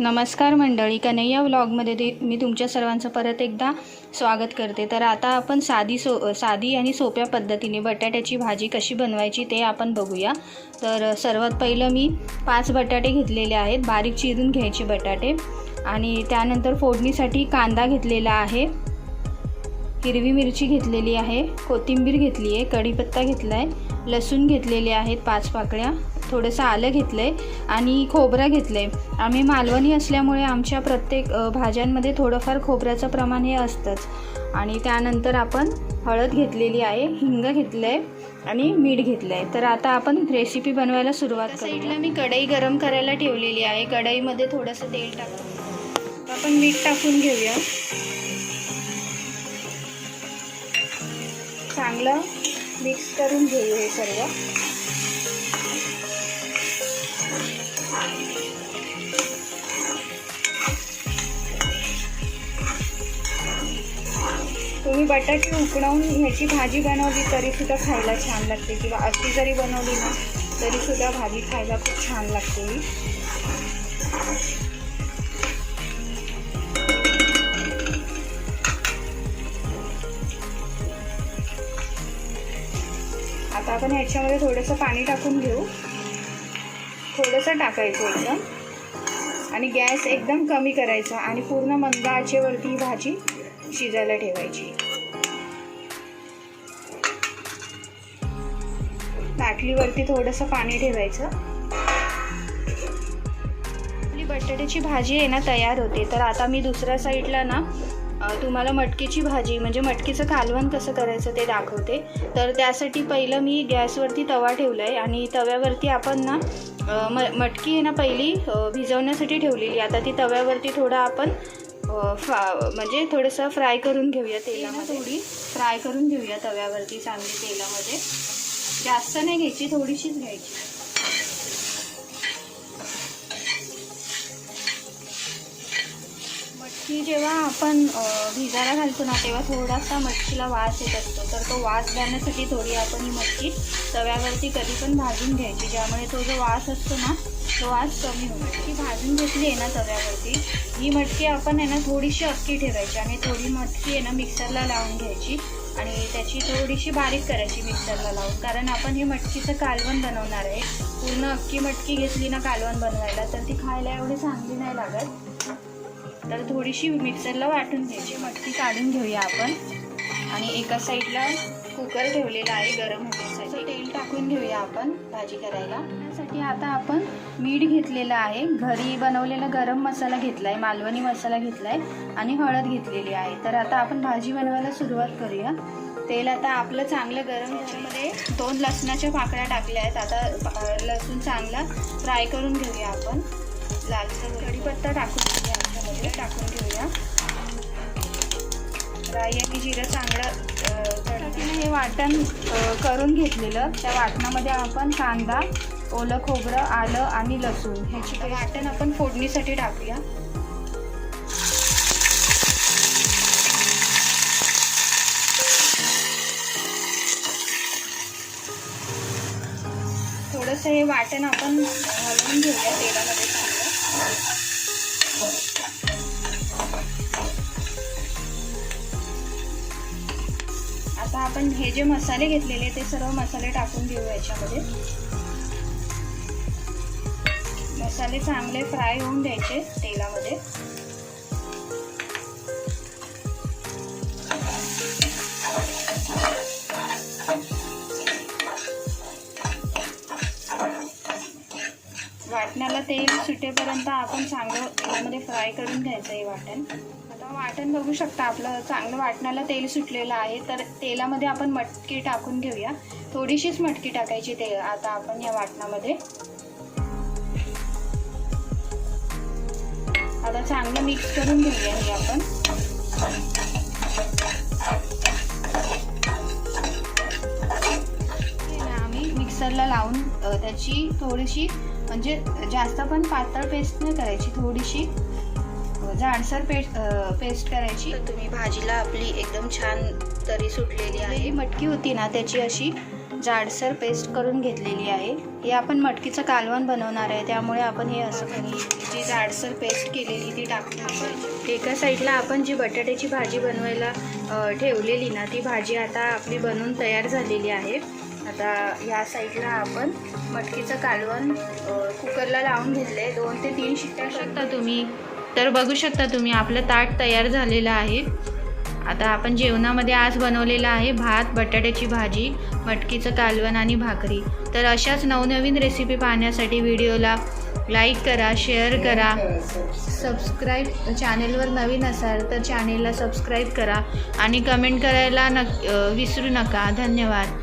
नमस्कार मंडळी कन्हैया व्लॉगमध्ये ते मी तुमच्या सर्वांचं परत एकदा स्वागत करते. तर आता आपण साधी सो साधी आणि सोप्या पद्धतीने बटाट्याची भाजी कशी बनवायची ते आपण बघूया. तर सर्वात पहिलं मी पाच बटाटे घेतलेले आहेत बारीक चिरून घ्यायचे बटाटे. आणि त्यानंतर फोडणीसाठी कांदा घेतलेला आहे. हिरवी मिरची घेतलेली आहे कोथिंबीर घेतली आहे कढीपत्ता घेतला आहे लसूण घेतलेले आहेत पाच पाकळ्या. थोडंसं आलं घेतलं आहे आणि खोबरं घेतलं आहे आम्ही मालवणी असल्यामुळे आमच्या प्रत्येक भाज्यांमध्ये थोडंफार खोबऱ्याचं प्रमाण हे असतंच. आणि त्यानंतर आपण हळद घेतलेली आहे हिंग घेतलं आहे आणि मीठ घेतलं आहे तर आता आपण रेसिपी बनवायला सुरुवात साईडला मी कढई गरम करायला ठेवलेली आहे. कढईमध्ये थोडंसं तेल टाकून आपण मीठ टाकून घेऊया. चांगलं मिक्स करून घेऊ हे सर्व. तुम्ही बटाटे उकडवून ह्याची भाजी बनवली तरी सुद्धा खायला छान लागते किंवा अशी जरी बनवली ना तरी सुद्धा भाजी खायला खूप छान लागते आपण ह्याच्यामध्ये थोडंसं पाणी टाकून घेऊ. थोडंसं टाकायचं एकदम. आणि गॅस एकदम कमी करायचा आणि पूर्ण मंद आचेवरती ही भाजी शिजायला ठेवायची. ताटलीवरती थोडंसं पाणी ठेवायचं. आपली बटाट्याची भाजी आहे ना तयार होते. तर आता मी दुसऱ्या साईडला ना तुम्हाला मटकीची भाजी म्हणजे मटकीचं कालवण कसं करायचं ते दाखवते. तर त्यासाठी पहिलं मी गॅसवरती तवा ठेवला आहे आणि तव्यावरती आपण ना म मटकी आहे ना पहिली भिजवण्यासाठी ठेवलेली. आता ती तव्यावरती थोडं आपण फा म्हणजे थोडंसं फ्राय करून घेऊया तेलामध्ये. थोडी फ्राय करून घेऊया तव्यावरती चांगली तेलामध्ये. जास्त नाही घ्यायची थोडीशीच घ्यायची. मच्छी जेव्हा आपण भिजायला घालतो ना तेव्हा थोडासा मटकीला वास येत असतो. तर तो वास जाण्यासाठी थोडी आपण ही मटकी तव्यावरती कधी पण भाजून घ्यायची ज्यामुळे तो जो वास असतो ना तो वास कमी होतो. ती भाजून घेतली आहे ना तव्यावरती ही मटकी आपण आहे ना थोडीशी अक्की ठेवायची आणि थोडी मटकी आहे ना मिक्सरला लावून घ्यायची आणि त्याची थोडीशी बारीक करायची मिक्सरला लावून. कारण आपण हे मटकीचं कालवण बनवणार आहे. पूर्ण अक्की मटकी घेतली ना कालवण बनवायला तर ती खायला एवढी चांगली नाही लागत. तर थोडीशी मिक्सरला वाटून घ्यायची मटकी काढून घेऊया आपण. आणि एका साईडला कुकर ठेवलेला आहे गरम होण्यासाठी. तेल टाकून घेऊया आपण भाजी करायला. त्यासाठी आता आपण मीठ घेतलेलं आहे. घरी बनवलेला गरम मसाला घेतला आहे मालवणी मसाला घेतला आहे आणि हळद घेतलेली आहे. तर आता आपण भाजी बनवायला सुरुवात करूया. तेल आता आपलं चांगलं गरम झाल्यामध्ये दोन लसणाच्या पाकळ्या टाकल्या आहेत. आता लसूण चांगला फ्राय करून घेऊया आपण. लालसर कढीपत्ता टाकून घेऊया याच्यामध्ये टाकून घेऊया. राई आणि जिरं चांगलं हे वाटण करून घेतलेलं. त्या वाटणामध्ये आपण कांदा ओलं खोबरं आलं आणि लसूण ह्याची वाटण आपण फोडणीसाठी टाकूया. थोडंसं हे वाटण आपण आपण हे जे मसाले घेतलेले ते सर्व मसाले टाकून देऊ याच्यामध्ये. मसाले चांगले फ्राय होऊन द्यायचे तेलामध्ये. सुटेपर्यंत आपण चांगलं तेलामध्ये फ्राय करून घ्यायचं हे वाटण. आता वाटण बघू शकता आपलं चांगलं वाटणाला तेल सुटलेलं आहे तर तेलामध्ये आपण मटकी टाकून घेऊया. थोडीशीच मटकी टाकायची ते आता आपण या वाटणामध्ये. आता चांगलं मिक्स करून घेऊया हे आपण. आम्ही मिक्सरला लावून त्याची थोडीशी म्हणजे जास्त पण पातळ पेस्ट नाही करायची थोडीशी जाडसर पेस्ट पेस्ट करायची. तुम्ही भाजीला आपली एकदम छान तरी सुटलेली आहे. ही मटकी होती ना त्याची अशी जाडसर पेस्ट करून घेतलेली आहे. हे आपण मटकीचं कालवण बनवणार आहे त्यामुळे आपण हे असं करू जी जाडसर पेस्ट केलेली ती टाकून एका साईडला आपण जी बटाट्याची भाजी बनवायला ठेवलेली ना ती भाजी आता आपली बनवून तयार झालेली आहे. आता या साईडला आपण मटकीचं कालवण कुकरला लावून घेतलं दोन ते तीन शिट्ट्या शकता तुम्ही. तर बघू शकता तुम्ही आपलं ताट तयार झालेलं आहे. आता आपण जेवणामध्ये आज बनवलेलं आहे भात बटाट्याची भाजी मटकीचं कालवण आणि भाकरी. तर अशाच नवनवीन रेसिपी पाहण्यासाठी व्हिडिओला लाईक करा शेअर करा. सबस्क्राईब चॅनेलवर नवीन असाल तर चॅनेलला सबस्क्राईब करा. आणि कमेंट करायला नक अ, विसरू नका. धन्यवाद.